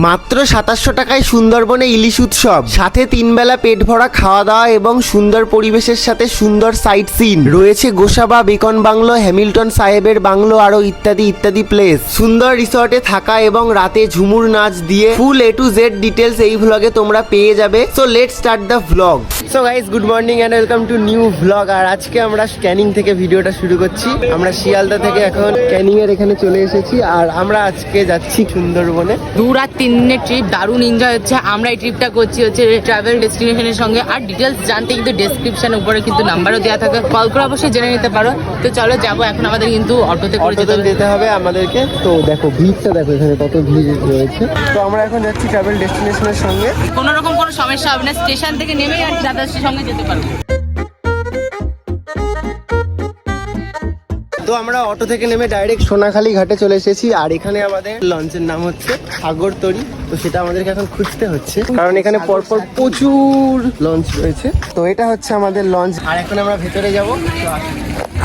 মাত্র সাতাশশো টাকায় সুন্দরবনে ইলিশ উৎসব। সাথে তিন বেলা পেট ভরা খাওয়া দাওয়া এবং সুন্দর পরিবেশের সাথে সুন্দর সাইট সিন রয়েছে গোসাবা, বেকন বাংলো, হ্যামিল্টন সাহেবের বাংলো আরও ইত্যাদি ইত্যাদি প্লেস সুন্দর রিসর্টে থাকা এবং রাতে ঝুমুর নাচ দিয়ে full A to Z details এই ভ্লগে তোমরা পেয়ে যাবে। So let start the vlog so guys good morning and welcome to new vlog আর আজকে আমরা ক্যানিং থেকে ভিডিওটা শুরু করছি। আমরা শিয়ালদা থেকে এখন ক্যানিং এর এখানে চলে এসেছি। আর আমরা আজকে যাচ্ছি সুন্দরবনে। দু রাত তিন দিনের ট্রিপ দারুণ এনজয় হচ্ছে। আমরা এই ট্রিপটা করছি হচ্ছে ট্রাভেল ডেস্টিনেশনের সঙ্গে। আর ডিটেলস জানতে কিন্তু ডেসক্রিপশন উপরে কিন্তু নাম্বারও দেওয়া থাকে। কল করে অবশ্যই জেনে নিতে পারো। তো চলো যাব এখন আমাদের কিন্তু অটোতে করে যেতে হবে। যেতে হবে আমাদেরকে। তো দেখো ভিড়টা দেখো এখানে কত ভিড় রয়েছে। তো আমরা এখন যাচ্ছি ট্রাভেল ডেস্টিনেশনের সঙ্গে। কোনো রকম কোনো সমস্যা হবে না। স্টেশন থেকে নেমেই আর দাদার সঙ্গে যেতে পারব। তো আমরা অটো থেকে নেমে ডাইরেক্ট সোনাখালি ঘাটে চলে এসেছি, আর এখানে আমাদের লঞ্চের নাম হচ্ছে সাগরতরি তো সেটা আমাদেরকে এখন খুঁজতে হচ্ছে, কারণ এখানে পরপর প্রচুর লঞ্চ রয়েছে। তো এটা হচ্ছে আমাদের লঞ্চ। আর এখন আমরা ভেতরে যাব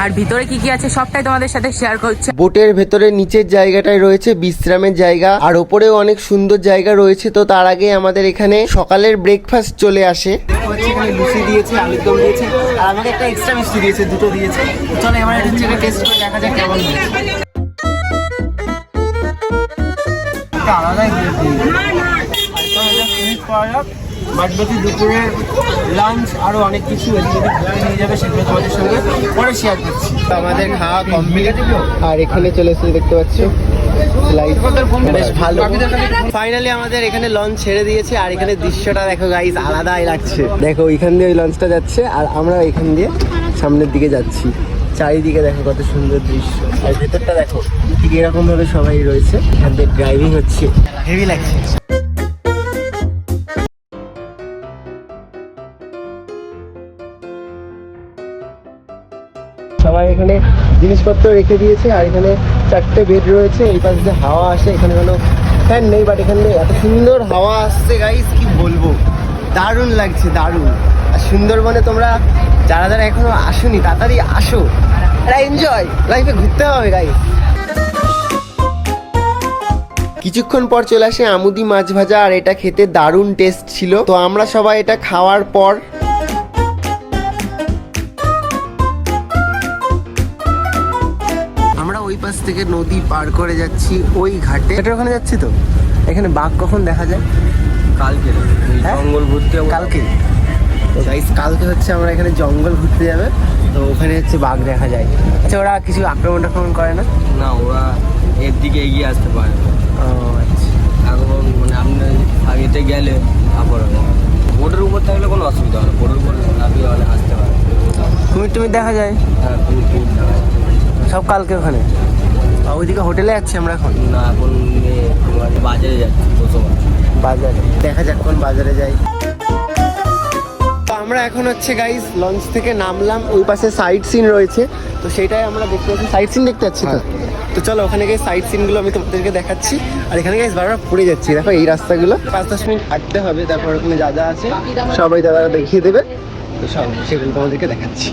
আর ভিতরে কি কি আছে সবটাই তোমাদের সাথে শেয়ার করছে। বোটের ভেতরে নিচের জায়গাটায় রয়েছে বিশ্রামের জায়গা আর ওপরেও অনেক সুন্দর জায়গা রয়েছে তো তার আগে আমাদের এখানে সকালের ব্রেকফাস্ট চলে আসে। এখানে লুচি দিয়েছে আলুর দম দিয়েছে আর আমাকে একটা এক্সট্রা মিষ্টি দিয়েছে দুটো দিয়েছে। চলো এবার টেস্ট করে দেখা যাক কেমন আলাদাই বাদ বাকি দুপুরে লাঞ্চ আরও অনেক কিছু এদিকে নিয়ে যাবে, সেগুলো তোমাদের সঙ্গে পরে শেয়ার করছি। আমাদের খাওয়া কমপ্লিট আর এখানে চলে এসেছে, দেখতে পাচ্ছ? বেশ ভালো। ফাইনালি আমাদের এখানে লঞ্চ ছেড়ে দিয়েছে, আর এখানে দৃশ্যটা দেখো গাইস আলাদাই লাগছে। দেখো, এখান দিয়ে ওই লঞ্চটা যাচ্ছে, আর আমরা এখান দিয়ে সামনের দিকে যাচ্ছি। চারিদিকে দেখো কত সুন্দর দৃশ্য। আর ভেতরটা দেখো, ঠিক এরকম ভাবে সবাই রয়েছে। এখান দিয়ে ড্রাইভিং হচ্ছে। হেভি লাগছে। সবাই এখানে জিনিসপত্র রেখে দিয়েছে, আর এখানে চারটে বেড রয়েছে। এই পাশে যে হাওয়া আসে, এখানে কোনো ফ্যান নেই বাট এখানে এত সুন্দর হাওয়া আসছে গাইস কি বলব? দারুণ লাগছে, দারুণ। আর সুন্দরবনে তোমরা, যারা যারা এখনও আসোনি, তাড়াতাড়ি আসো। এটা এনজয় লাইফে ঘুরতে হবে গাইস কিছুক্ষণ পর চলে আসে আমুদি মাছ ভাজা, আর এটা খেতে দারুণ টেস্ট ছিল। তো আমরা সবাই এটা খাওয়ার পর পাশ থেকে নদী পার করে যাচ্ছি ওই ঘাটে। এটার ওখানে যাচ্ছি তো? এখানে বাঘ কখন দেখা যায়? কালকে। হ্যাঁ? জঙ্গল ঘুরতে। কালকে? তো গাইস কালকে হচ্ছে আমরা এখানে জঙ্গল ঘুরতে যাবে। তো ওখানে হচ্ছে বাঘ দেখা যায়। আচ্ছা ওরা কিছু আক্রমণ টাক্রমণ করে না? না ওরা এর দিকে এগিয়ে আসতে পারে। ও আচ্ছা। এখন মানে আপনি আগেতে গেলে তারপর বোর্ডের উপর থাকলে কোনো অসুবিধা হবে না। বোর্ডের উপর মানে আসতে পারে কুমির টুমির দেখা যায়? হ্যাঁ তুমি ঠিক দেখা যায়। সব কালকে ওখানে? ওইদিকে হোটেলে যাচ্ছি আমরা এখন। না এখন বাজারে যাচ্ছি বাজারে। দেখা যাক কোন বাজারে যাই। তো আমরা এখন হচ্ছে গাইস লঞ্চ থেকে নামলাম ওই পাশে সাইট সিন রয়েছে। তো সেটাই আমরা দেখতে পাচ্ছি। সাইট সিন দেখতে পাচ্ছি তো? তো চলো ওখানে গিয়ে সাইট সিনগুলো আমি তোমাদেরকে দেখাচ্ছি। আর এখানে গাইস বারবার পড়ে যাচ্ছি। দেখো এই রাস্তাগুলো। পাঁচ দশ মিনিট হাঁটতে হবে তারপর ওখানে যা যা আছে। সবাই দাদা দেখিয়ে দেবে। তো সব সেগুলো তোমাদেরকে দেখাচ্ছি।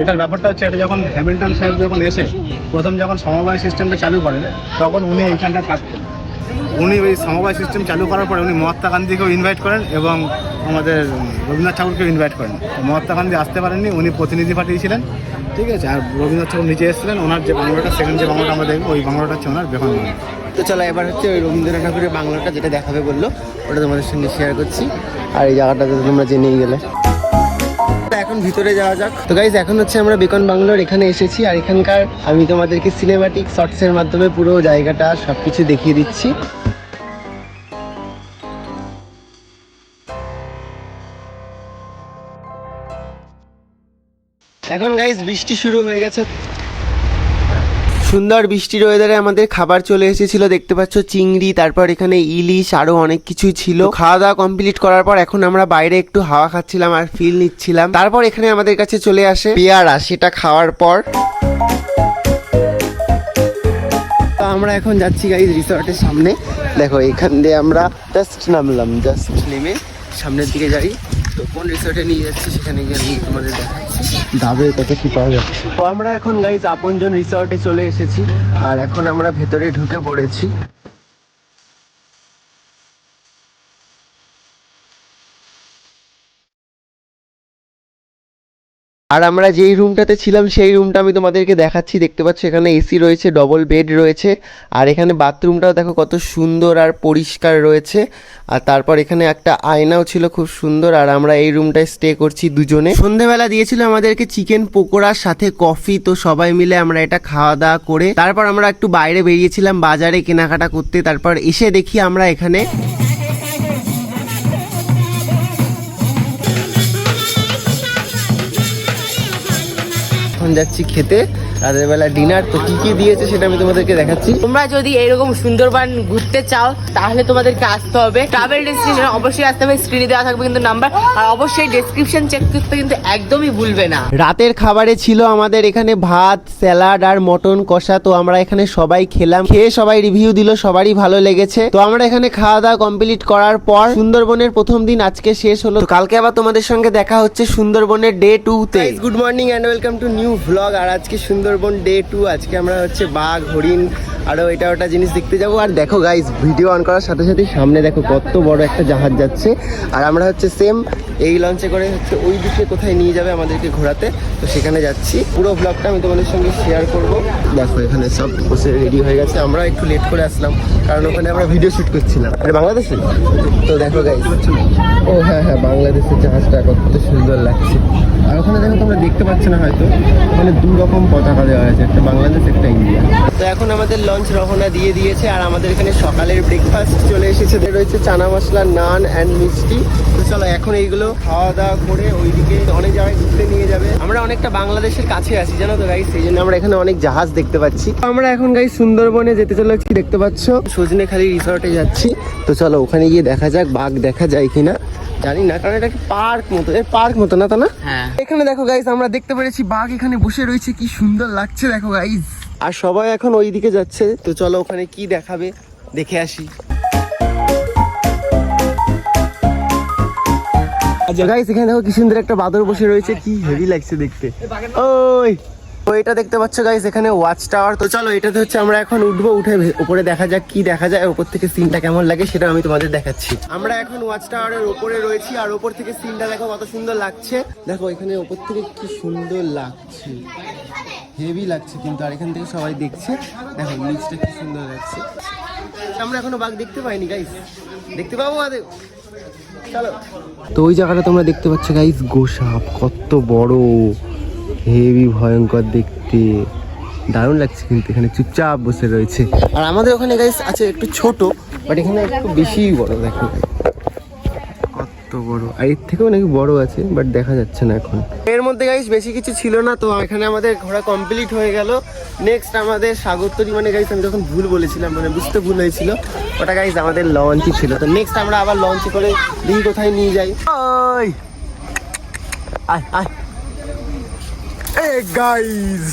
এটার ব্যাপারটা হচ্ছে এটা যখন হ্যামিল্টন সাহেব যখন এসে প্রথম যখন সমবায় সিস্টেমটা চালু করেন তখন উনি এইখানটা থাকতেন উনি ওই সমবায় সিস্টেম চালু করার পরে উনি মহাত্মা গান্ধীকেও ইনভাইট করেন এবং আমাদের রবীন্দ্রনাথ ঠাকুরকেও ইনভাইট করেন। মহাত্মা গান্ধী আসতে পারেননি, উনি প্রতিনিধি পাঠিয়েছিলেন। ঠিক আছে, আর রবীন্দ্রনাথ ঠাকুর নিজে এসেছিলেন, ওনার যে বাংলাটা সেকেন্ড যে বাংলাটা আমরা দেখব, ওই বাংলাটা হচ্ছে ওনার বাংলা। তো চলো, এবার হচ্ছে ওই রবীন্দ্রনাথ ঠাকুরের বাংলাটা যেটা দেখাবে বলল, ওটা তোমাদের সঙ্গে শেয়ার করছি। আর এই জায়গাটা তো তোমরা জেনেই গেলে। এখন ভিতরে যাওয়া যাক। তো গাইজ এখন হচ্ছে আমরা বেকন বাংলোর এখানে এসেছি, আর এখানকার আমি তোমাদেরকে সিনেমাটিক শর্টসের মাধ্যমে পুরো জায়গাটা, সবকিছু দেখিয়ে দিচ্ছি। এখন গাইজ বৃষ্টি শুরু হয়ে গেছে। সুন্দর বৃষ্টির ওয়েদারে আমাদের খাবার চলে এসেছিল, দেখতে পাচ্ছ চিংড়ি, তারপর এখানে ইলিশ, আরও অনেক কিছুই ছিল। খাওয়া দাওয়া কমপ্লিট করার পর এখন আমরা বাইরে একটু হাওয়া খাচ্ছিলাম আর ফিল নিচ্ছিলাম। তারপর এখানে আমাদের কাছে চলে আসে পেয়ারা, সেটা খাওয়ার পর। আমরা এখন যাচ্ছি গাইজ রিসর্টের সামনে। দেখো এখান দিয়ে আমরা জাস্ট নামলাম জাস্ট নেমে সামনের দিকে যাই। কোন রিসোর্টে নিয়ে যাচ্ছি সেখানে গিয়ে আমি তোমাদের দেখাচ্ছি। দাবে কত কি পাওয়া যাচ্ছে? তো আমরা এখন গাইজ আপনজন রিসর্টে চলে এসেছি আর এখন আমরা ভেতরে ঢুকে পড়েছি। আর আমরা যেই রুমটাতে ছিলাম, সেই রুমটা আমি তোমাদেরকে দেখাচ্ছি। দেখতে পাচ্ছ, এখানে এসি রয়েছে ডবল বেড রয়েছে। আর এখানে বাথরুমটাও দেখো কত সুন্দর আর পরিষ্কার রয়েছে। আর তারপর এখানে একটা আয়নাও ছিল খুব সুন্দর। আর আমরা এই রুমটায় স্টে করছি দুজনে। সন্ধেবেলা দিয়েছিল আমাদেরকে চিকেন পকোড়ার সাথে কফি তো সবাই মিলে আমরা এটা খাওয়া দাওয়া করে, তারপর আমরা একটু বাইরে বেরিয়েছিলাম বাজারে কেনাকাটা করতে। তারপর এসে দেখি আমরা এখানে এখন যাচ্ছি খেতে রাতের বেলা ডিনার তো কি কি দিয়েছে সেটা আমি তোমাদেরকে দেখাচ্ছি। তোমরা যদি এরকম সুন্দরবন ঘুরতে চাও তাহলে তোমাদেরকে আসতে হবে। ট্রাভেল ডেস্টিনেশন অবশ্যই আসতে হবে স্ক্রিনে দেওয়া থাকবে কিন্তু নাম্বার আর অবশ্যই ডেসক্রিপশন চেক করতে কিন্তু একদমই ভুলবে না। রাতের খাবারে ছিল আমাদের এখানে ভাত স্যালাড আর মটন কষা তো আমরা এখানে সবাই খেলাম। খেয়ে সবাই রিভিউ দিল সবারই ভালো লেগেছে। তো আমরা এখানে খাওয়া দাওয়া কমপ্লিট করার পর সুন্দরবনের প্রথম দিন আজকে শেষ হলো। কালকে আবার তোমাদের সঙ্গে দেখা হচ্ছে সুন্দরবনের ডে টু তে। Good morning and welcome to new vlog আর আজকে সুন্দরবন ডে টু আজকে আমরা হচ্ছে বাঘ, হরিণ, আরও এটা ওটা জিনিস দেখতে যাব। আর দেখো গাইজ ভিডিও অন করার সাথে সাথে সামনে দেখো কত বড় একটা জাহাজ যাচ্ছে। আর আমরা হচ্ছে সেম এই লঞ্চে করে হচ্ছে ওই দিকে কোথায় নিয়ে যাবে আমাদেরকে ঘোরাতে। তো সেখানে যাচ্ছি। পুরো ব্লগটা আমি তোমাদের সঙ্গে শেয়ার করব। দেখো এখানে সব বসে রেডি হয়ে গেছে। আমরা একটু লেট করে আসলাম, কারণ ওখানে আমরা ভিডিও শ্যুট করছিলাম। আরে বাংলাদেশে? তো দেখো গাইজ ও হ্যাঁ হ্যাঁ বাংলাদেশের জাহাজটা কত সুন্দর লাগছে। আর ওখানে দেখো তোমরা দেখতে পাচ্ছ না হয়তো। ওখানে দু রকম পতাকা দেওয়া আছে একটা বাংলাদেশ, একটা ইন্ডিয়া। তো এখন আমাদের লঞ্চ রওনা দিয়ে দিয়েছে, আর আমাদের এখানে সকালের ব্রেকফাস্ট চলে এসেছে। রয়েছে চানা মশলা, নান অ্যান্ড মিষ্টি। তো চলো এখন এইগুলো খাওয়া দাওয়া করে ওইদিকে অনেক জায়গায় ঘুরতে নিয়ে যাবে। আমরা অনেকটা বাংলাদেশের কাছে আছি, জানো তো গাইস সেই জন্য আমরা এখানে অনেক জাহাজ দেখতে পাচ্ছি। আমরা এখন গাই সুন্দরবনে যেতে চলেছি, দেখতে পাচ্ছ? সজনেখালি রিসর্টে যাচ্ছি। তো চলো ওখানে গিয়ে দেখা যাক, বাঘ দেখা যায় কিনা। জানি না কারণ এটা পার্ক মতো এর পার্ক মতো না তা না? হ্যাঁ। এখানে দেখো গাইস আমরা দেখতে পেরেছি বাঘ এখানে বসে রয়েছে কি সুন্দর লাগছে দেখো গাইস আর সবাই এখন ওই দিকে যাচ্ছে তো চলো ওখানে কি দেখাবে দেখে আসি। গাইস এখানে দেখো কি সুন্দর একটা বাদর বসে রয়েছে কি হেভি লাগছে দেখতে। ওই তো এটা দেখতে পাচ্ছ গাইস এখানে ওয়াচ টাওয়ার তো চলো, এটাতে হচ্ছে আমরা এখন উঠবো, উঠে উপরে দেখা যাক কি দেখা যায় উপর থেকে সিনটা কেমন লাগে সেটা আমি তোমাদের দেখাচ্ছি। আমরা এখন ওয়াচ টাওয়ারের উপরে রয়েছি, আর উপর থেকে সিনটা দেখো কত সুন্দর লাগছে। দেখো, এখানে উপর থেকে কি সুন্দর লাগছে। হেভি লাগছে কিন্তু, আর এখান থেকে সবাই দেখছে। দেখো নিচটা কি সুন্দর লাগছে। আমরা এখনও বাঘ দেখতে পাইনি গাইস দেখতে পাবো আমাদের চলো। তো ওই জায়গাটা তোমরা দেখতে পাচ্ছ গাইস গোসাপ, কত বড়। হেভি ভয়ঙ্কর দেখতে। দারুণ লাগছে কিন্তু এখানে চুপচাপ বসে রয়েছে। আর আমাদের ওখানে গাইস আছে একটু ছোট বাট এখানে একটু বেশি বড়, দেখো। কত বড়। আর এর থেকেও নাকি বড় আছে বাট দেখা যাচ্ছে না এখন। এর মধ্যে গাইস বেশি কিছু ছিল না, তো এখানে আমাদের ঘোরা কমপ্লিট হয়ে গেল। নেক্সট আমাদের সাগরতরি মানে গাইস আমি যখন ভুল বলেছিলাম মানে বুঝতে ভুল হয়েছিল, ওটা গাইস আমাদের লঞ্চই ছিল। তো নেক্সট আমরা আবার লঞ্চে করে দেখি কোথায় নিয়ে যাই। আয় আয়। এ গাইস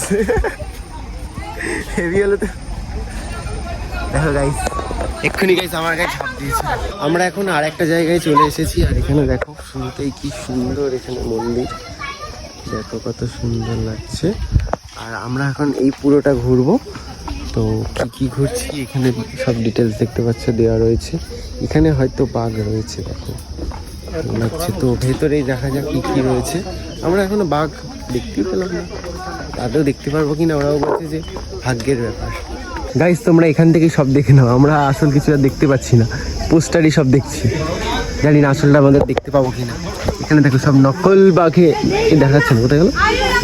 হেভি হলো গাইস এক্ষুনি গাইস আমার গায়ে ঝাঁপ দিয়েছে। আমরা এখন আর একটা জায়গায় চলে এসেছি, আর এখানে দেখো শুনতেই কি সুন্দর এখানে মন্দির। দেখো কত সুন্দর লাগছে। আর আমরা এখন এই পুরোটা ঘুরবো। তো কি কি ঘুরছি এখানে সব ডিটেলস দেখতে পাচ্ছ দেওয়া রয়েছে। এখানে হয়তো বাঘ রয়েছে, দেখো। লাগছে তো ভেতরেই দেখা যাক কি কি রয়েছে। আমরা এখনও বাঘ দেখতেই পেলাম না। তাদেরও দেখতে পারব কিনা ওরাও বলছে যে ভাগ্যের ব্যাপার। গাইস তোমরা এখান থেকেই সব দেখে নাও। আমরা আসল কিছু আর দেখতে পাচ্ছি না। পোস্টারই সব দেখছি। জানি না আসলটা আমাদের দেখতে পাবো কিনা। এখানে দেখো সব নকল বাঘে। দেখাচ্ছে না কোথায় গেল?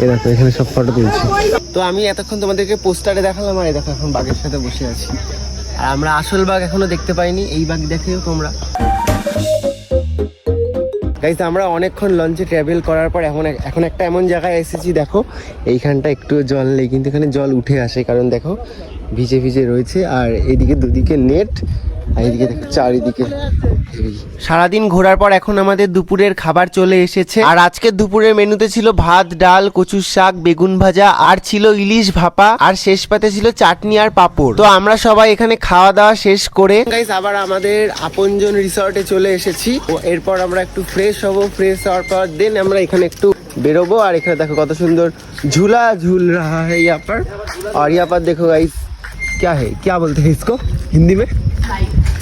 এ দেখো এখানে সব ফটো তুলছি। তো আমি এতক্ষণ তোমাদেরকে পোস্টারে দেখালাম আর দেখো এখন বাঘের সাথে বসে আছি। আর আমরা আসল বাঘ এখনও দেখতে পাইনি এই বাঘ দেখেও তোমরা। গাইজ আমরা অনেকক্ষণ লঞ্চে ট্রাভেল করার পর এখন এখন একটা এমন জায়গায় এসেছি, দেখো, এইখানটা একটু জল নেই, কিন্তু এখানে জল উঠে আসে, কারণ দেখো ভিজে ভিজে রয়েছে আর এদিকে দুদিকে নেট আর এদিকে দেখো চারিদিকে সারাদিন ঘোরার পর এখন আমাদের দুপুরের খাবার চলে এসেছে। আর আজকে দুপুরের মেনুতে ছিল ভাত ডাল কচুর শাক বেগুন ভাজা আর ছিল ইলিশ ভাপা আর শেষ পাতে ছিল চাটনি আর পাপড়। তো আমরা সবাই এখানে খাওয়া দাওয়া শেষ করে গাইস আবার আমাদের আপনজন রিসর্টে চলে এসেছি। এরপর আমরা একটু ফ্রেশ হব ফ্রেশ হওয়ার পর দেন আমরা এখানে একটু বেরোবো। আর এখানে দেখো কত সুন্দর ঝুলা ঝুল রাহা হ্যাঁ আর ইয়াপার দেখো গাইস क्या है क्या बोलते हैं इसको हिंदी में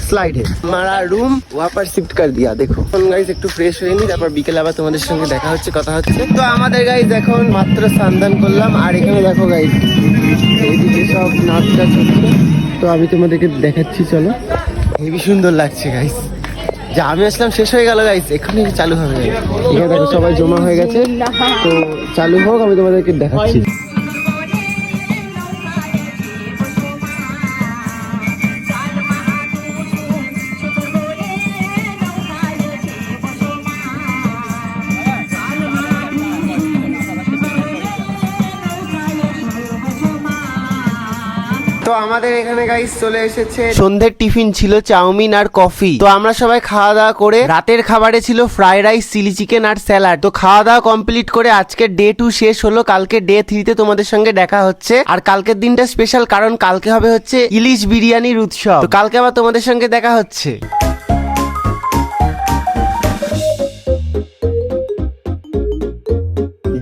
স্লাইড है हमारा रूम वहाँ पर शिफ्ट कर दिया देखो এখন গাইজ একটু ফ্রেশ হয়ে নি তারপর বিকেলে আবার তোমাদের সঙ্গে দেখা হচ্ছে কথা হচ্ছে তো আমাদের গাইজ এখন মাত্র স্নান করলাম আর এখানে দেখো গাইজ এইদিকে সব নাচ টাচ হচ্ছে তো আমি তোমাদেরকে দেখাচ্ছি চলো হেবি সুন্দর লাগছে গাইজ যা আমি আসলাম শেষ হয়ে গেল গাইজ এখানে চালু হবে guys। এখানে দেখো সবাই জমা হয়ে গেছে তো চালু হোক আমি তোমাদেরকে দেখাচ্ছি তো আমাদের এখানে গাইস চলে এসেছে সন্ধ্যের টিফিন ছিল চাউমিন আর কফি। তো আমরা সবাই খাওয়া দাওয়া করে, রাতের খাবারে ছিল ফ্রাইড রাইস, চিলি চিকেন আর স্যালাড। তো খাওয়া দাওয়া কমপ্লিট করে আজকে ডে টু শেষ হলো, কালকে ডে থ্রিতে তোমাদের সঙ্গে দেখা হচ্ছে। আর কালকের দিনটা স্পেশাল কারণ, কালকে হবে হচ্ছে ইলিশ বিরিয়ানির উৎসব। কালকে আবার তোমাদের সঙ্গে দেখা হচ্ছে।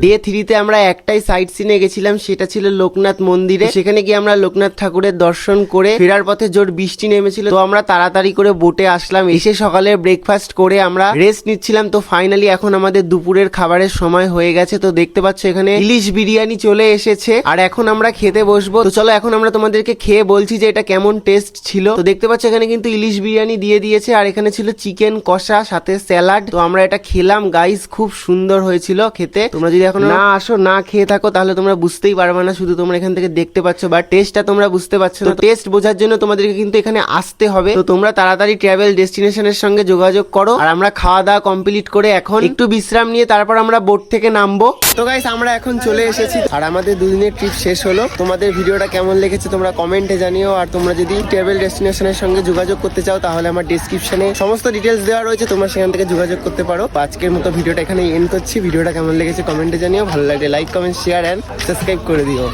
ডে থ্রিতে আমরা একটাই সাইট সিনে গেছিলাম, সেটা ছিল লোকনাথ মন্দিরে। সেখানে গিয়ে আমরা লোকনাথ ঠাকুরের দর্শন করে ফেরার পথে জোর বৃষ্টি নেমেছিল। তো আমরা তাড়াতাড়ি করে বোটে আসলাম। এসে সকালে ব্রেকফাস্ট করে আমরা রেস্ট নিচ্ছিলাম। তো ফাইনালি এখন আমাদের দুপুরের খাবারের সময় হয়ে গেছে। তো দেখতে পাচ্ছ এখানে ইলিশ বিরিয়ানি চলে এসেছে। আর এখন আমরা খেতে বসবো। তো চলো এখন আমরা তোমাদেরকে খেয়ে বলছি যে এটা কেমন টেস্ট ছিল। তো দেখতে পাচ্ছ এখানে কিন্তু ইলিশ বিরিয়ানি দিয়ে দিয়েছে। আর এখানে ছিল চিকেন কষা, সাথে স্যালাড তো আমরা এটা খেলাম। গাইস খুব সুন্দর হয়েছিল খেতে। তোমরা যদি এখন না আসো না খেয়ে থাকো তাহলে তোমরা বুঝতেই পারবে না শুধু তোমরা এখান থেকে দেখতে পাচ্ছ বা টেস্টটা তোমরা বুঝতে পারছ না। টেস্ট বোঝার জন্য তোমাদেরকে কিন্তু এখানে আসতে হবে। তো তোমরা তাড়াতাড়ি ট্রাভেল ডেস্টিনেশনের সঙ্গে যোগাযোগ করো আর আমরা খাওয়া দাওয়া কমপ্লিট করে এখন একটু বিশ্রাম নিয়ে তারপর আমরা বোট থেকে নামবো। তো গাইস আমরা এখন চলে এসেছি। আর আমাদের দুদিনের ট্রিপ শেষ হলো। তোমাদের ভিডিওটা কেমন লেগেছে তোমরা কমেন্টে জানিও আর তোমরা যদি ট্রাভেল ডেস্টিনেশনের সঙ্গে যোগাযোগ করতে চাও তাহলে আমার ডিসক্রিপশনে সমস্ত ডিটেলস দেওয়া রয়েছে তোমরা সেখান থেকে যোগাযোগ করতে পারো। আজকের মতো ভিডিওটা এখানে এন্ড করছি। ভিডিওটা কেমন লেগেছে কমেন্টে জানিও ভালো লাগলে like comment share and subscribe করে দিও।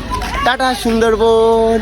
টাটা সুন্দরবন!